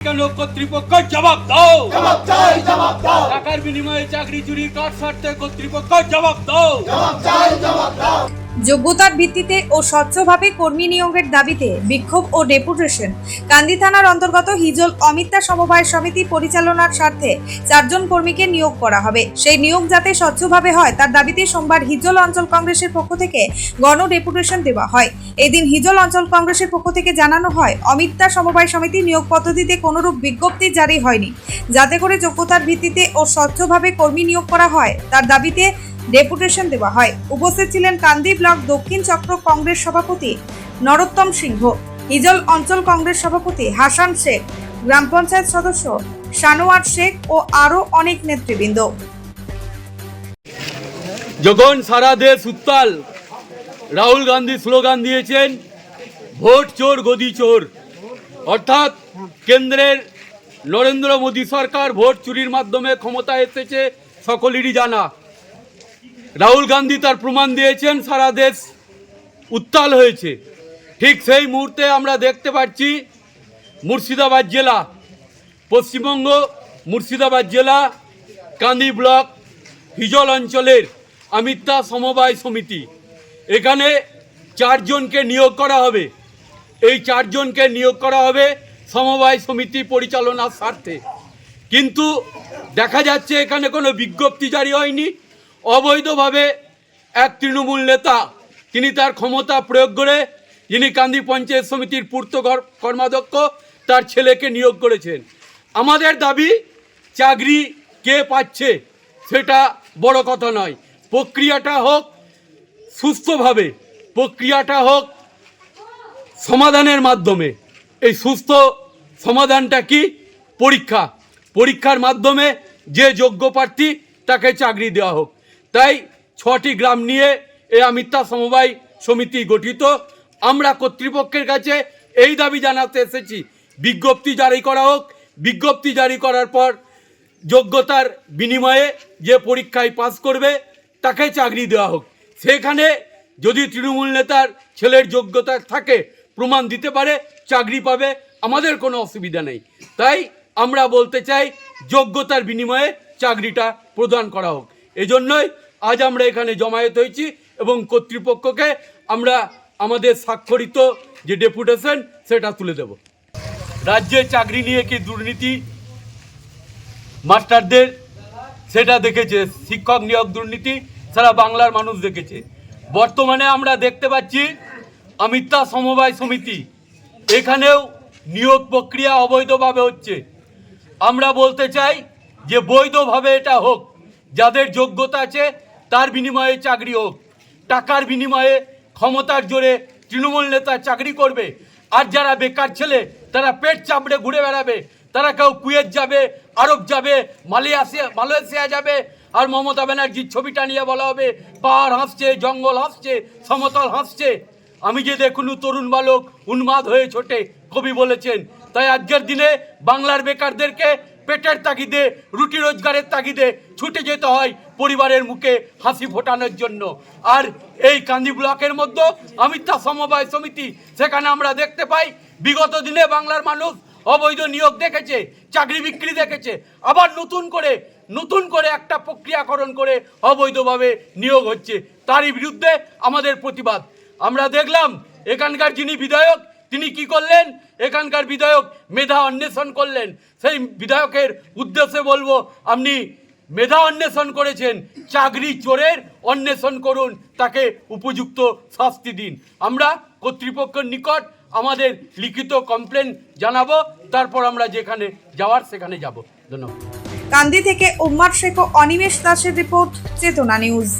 কেন কর্তৃপক্ষ জবাব দাও। জবাব চাই জবাব দাও। টাকার বিনিময়ে চাকরি চুরি কাট স্বার্থে কর্তৃপক্ষ জবাব দাও। জবাব চাই জবাব দাও। যোগ্যতার ভিত্তিতে ও স্বচ্ছভাবে কর্মী নিয়োগের দাবিতে বিক্ষোভ ও ডেপুটেশন। কান্দি থানার অন্তর্গত হিজল অমিতা সমবায় সমিতি পরিচালনার স্বার্থে চারজন কর্মীকে নিয়োগ করা হবে। সেই নিয়োগ যাতে স্বচ্ছভাবে হয়, তার দাবিতে সোমবার হিজল অঞ্চল কংগ্রেসের পক্ষ থেকে গণ ডেপুটেশন দেওয়া হয়। এদিন হিজল অঞ্চল কংগ্রেসের পক্ষ থেকে জানানো হয়, অমিতা সমবায় সমিতি নিয়োগ পদ্ধতিতে কোনোরূপ বিজ্ঞপ্তি জারি হয়নি। যাতে করে যোগ্যতার ভিত্তিতে ও স্বচ্ছভাবে কর্মী নিয়োগ করা হয়, তার দাবিতে ডেপুটেশন দেওয়া হয়। উপস্থিত ছিলেন কান্দি ব্লক দক্ষিণ চক্র কংগ্রেস সভাপতি নরোত্তম সিংহ, হিজল অঞ্চল কংগ্রেস সভাপতি হাসান শেখ, গ্রাম পঞ্চায়েত সদস্য সানোয়ার শেখ ও আরও অনেক নেতৃবৃন্দ। যখন সারা দেশ উত্তাল, রাহুল গান্ধী স্লোগান দিয়েছেন, ভোট চোর, গদি চোর। অর্থাৎ কেন্দ্রের নরেন্দ্র মোদী সরকার ভোট চুরির মাধ্যমে ক্ষমতা এসেছে, সকলেরই জানা। রাহুল গান্ধী তার প্রমাণ দিয়েছেন, সারা দেশ উত্তাল হয়েছে। ঠিক সেই মুহূর্তে আমরা দেখতে পাচ্ছি মুর্শিদাবাদ জেলা, পশ্চিমবঙ্গ, মুর্শিদাবাদ জেলা, কান্দি ব্লক, হিজল অঞ্চলের আমিত্তা সমবায় সমিতি। এখানে চারজনকে নিয়োগ করা হবে। এই চারজনকে নিয়োগ করা হবে সমবায় সমিতি পরিচালনার স্বার্থে। কিন্তু দেখা যাচ্ছে এখানে কোনো বিজ্ঞপ্তি জারি হয়নি। অবৈধভাবে এক তৃণমূল নেতা, তিনি তার ক্ষমতা প্রয়োগ করে যিনি কান্দি পঞ্চায়েত সমিতির পূর্ত কর্মাধ্যক্ষ, তার ছেলেকে নিয়োগ করেছেন। আমাদের দাবি, চাকরি কে পাচ্ছে সেটা বড় কথা নয়। প্রক্রিয়াটা হোক সুস্থভাবে, প্রক্রিয়াটা হোক সমাধানের মাধ্যমে। এই সুস্থ সমাধানটা কি? পরীক্ষা। পরীক্ষার মাধ্যমে যে যোগ্য প্রার্থী, তাকে চাকরি দেওয়া হোক। তাই ছটি গ্রাম নিয়ে এই আমিত্তা সমবায় সমিতি গঠিত। আমরা কর্তৃপক্ষের কাছে এই দাবি জানাতে এসেছি। বিজ্ঞপ্তি জারি করা হোক। বিজ্ঞপ্তি জারি করার পর যোগ্যতার বিনিময়ে যে পরীক্ষায় পাস করবে, তাকে চাকরি দেওয়া হোক। সেখানে যদি তৃণমূল নেতার ছেলের যোগ্যতা থাকে, প্রমাণ দিতে পারে, চাকরি পাবে, আমাদের কোনো অসুবিধা নেই। তাই আমরা বলতে চাই, যোগ্যতার বিনিময়ে চাকরিটা প্রদান করা হোক। এজন্যই আজ আমরা এখানে জমায়েত হয়েছি এবং কর্তৃপক্ষকে আমরা আমাদের স্বাক্ষরিত যে ডেপুটেশন, সেটা তুলে দেব। রাজ্যে চাকরি নিয়ে কি দুর্নীতি মাস্টারদের? সেটা দেখেছে শিক্ষক নিয়োগ দুর্নীতি, সারা বাংলার মানুষ দেখেছে। বর্তমানে আমরা দেখতে পাচ্ছি অমিতা সমবায় সমিতি, এখানেও নিয়োগ প্রক্রিয়া অবৈধভাবে হচ্ছে। আমরা বলতে চাই যে বৈধভাবে এটা হোক, যাদের যোগ্যতা আছে তার বিনিময়ে চাকরি হোক, টাকার বিনিময়ে ক্ষমতার জোরে তৃণমূল নেতা চাকরি করবে। আর যারা বেকার ছেলে, তারা পেট চাপড়ে ঘুরে বেড়াবে। তারা কেউ কুয়েত যাবে, আরব যাবে, মালয়েশিয়া মালয়েশিয়া যাবে, আর মমতা ব্যানার্জির ছবিটা নিয়ে বলা হবে, পাহাড় হাসছে, জঙ্গল হাসছে, সমতল হাসছে। আমি যে দেখুন তরুণ বালক উন্মাদ হয়ে ছোটে, কবি বলেছেন, তাই আজকের দিনে বাংলার বেকারদেরকে পেটের তাগিদে, রুটি রোজগারের তাগিদে ছুটে যেতে হয় পরিবারের মুখে হাসি ফোটানোর জন্য। আর এই কান্দি ব্লকের মধ্যে অমিতা সমবায় সমিতি, সেখানে আমরা দেখতে পাই, বিগত দিনে বাংলার মানুষ অবৈধ নিয়োগ দেখেছে, চাকরি বিক্রি দেখেছে, আবার নতুন করে নতুন করে একটা প্রক্রিয়াকরণ করে অবৈধভাবে নিয়োগ হচ্ছে। তারই বিরুদ্ধে আমাদের প্রতিবাদ। আমরা দেখলাম, এখানকার যিনি বিধায়ক তিনি কি করলেন? এখানকার বিধায়ক মেধা অন্বেষণ করলেন। সেই বিধায়কের উদ্দেশ্যে বলব, আপনি মেধা অন্বেষণ করেছেন, চাকরি চোরের অন্বেষণ করুন, তাকে উপযুক্ত শাস্তি দিন। আমরা কর্তৃপক্ষের নিকট আমাদের লিখিত কমপ্লেন জানাব, তারপর আমরা যেখানে যাওয়ার সেখানে যাব। ধন্যবাদ। কান্দি থেকে উম্মার শেখ অনিমেষ দাসের রিপোর্ট, চেতনা নিউজ।